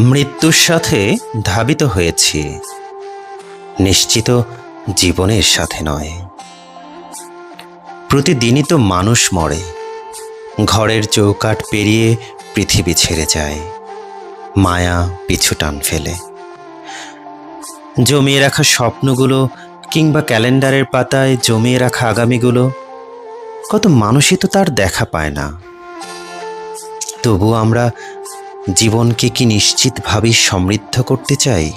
মৃত্যুর সাথে ধাবিত হয়েছি। নিশ্চিত জীবনের সাথে নয়। প্রতিদিনই তো মানুষ মরে। ঘরের চৌকাট পেরিয়ে পৃথিবী ছেড়ে যায়। মায়া পিছু টান ফেলে। জমিয়ে রাখা স্বপ্নগুলো কিংবা ক্যালেন্ডারের পাতায় জমিয়ে রাখা আগামীগুলো, কত মানুষই তো তার দেখা পায় না। তবু আমরা জীবনকে কি নিশ্চিতভাবেই সমৃদ্ধ করতে চাই?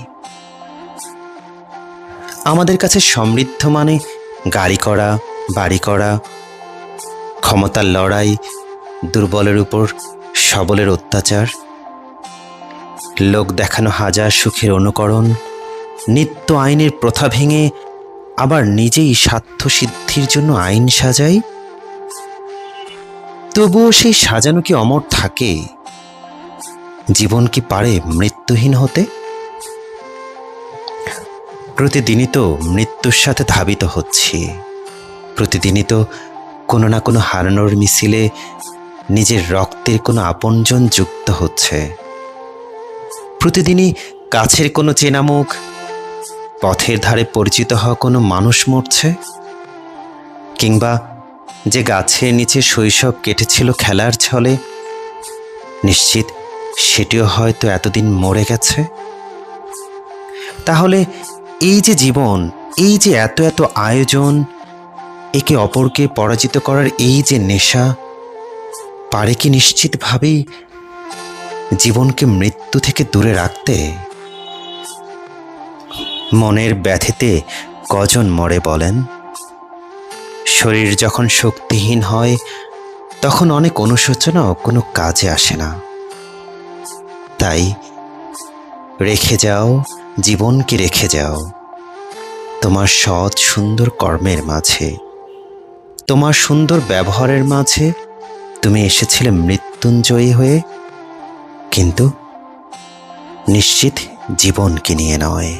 আমাদের কাছে সমৃদ্ধ মানে গাড়ি করা, বাড়ি করা, ক্ষমতার লড়াই, দুর্বলের উপর সবলের অত্যাচার, লোক দেখানো হাজার সুখের অনুকরণ, নিত্য আইনের প্রথা ভেঙে আবার নিজেই স্বার্থ সিদ্ধির জন্য আইন সাজাই? তবুও সেই সাজানো কি অমর থাকে? জীবন কি পারে মৃত্যুহীন হতে? প্রতিদিনই তো মৃত্যুর সাথে ধাবিত হচ্ছি। প্রতিদিনই তো কোনো না কোনো হারানোর মিছিলে নিজের রক্তের কোনো আপনজন যুক্ত হচ্ছে। প্রতিদিনই কাছের কোনো চেনা মুখ পথের ধারে পরিচিত হওয়া কোনো মানুষ মরছে? কিংবা যে গাছের নিচে শৈশব কেটেছিল খেলার ছলে, নিশ্চিত সেটিও হয়তো এতদিন মরে গেছে। তাহলে এই যে জীবন, এই যে এত এত আয়োজন, একে অপরকে পরাজিত করার এই যে নেশা, পারে কি নিশ্চিতভাবেই জীবনকে মৃত্যু থেকে দূরে রাখতে? মনের ব্যথিতে কজন মরে বলেন? শরীর যখন শক্তিহীন হয়, তখন অনেক অনুশোচনাও কোনো কাজে আসে না। তাই রেখে যাও, জীবনকে রেখে যাও। তোমার সৎ, সুন্দর কর্মের মাঝে, তোমার সুন্দর ব্যবহারের মাঝে তুমি এসেছিলে মৃত্যুঞ্জয়ী হয়ে, কিন্তু নিশ্চিত জীবনকে নিয়ে নয়।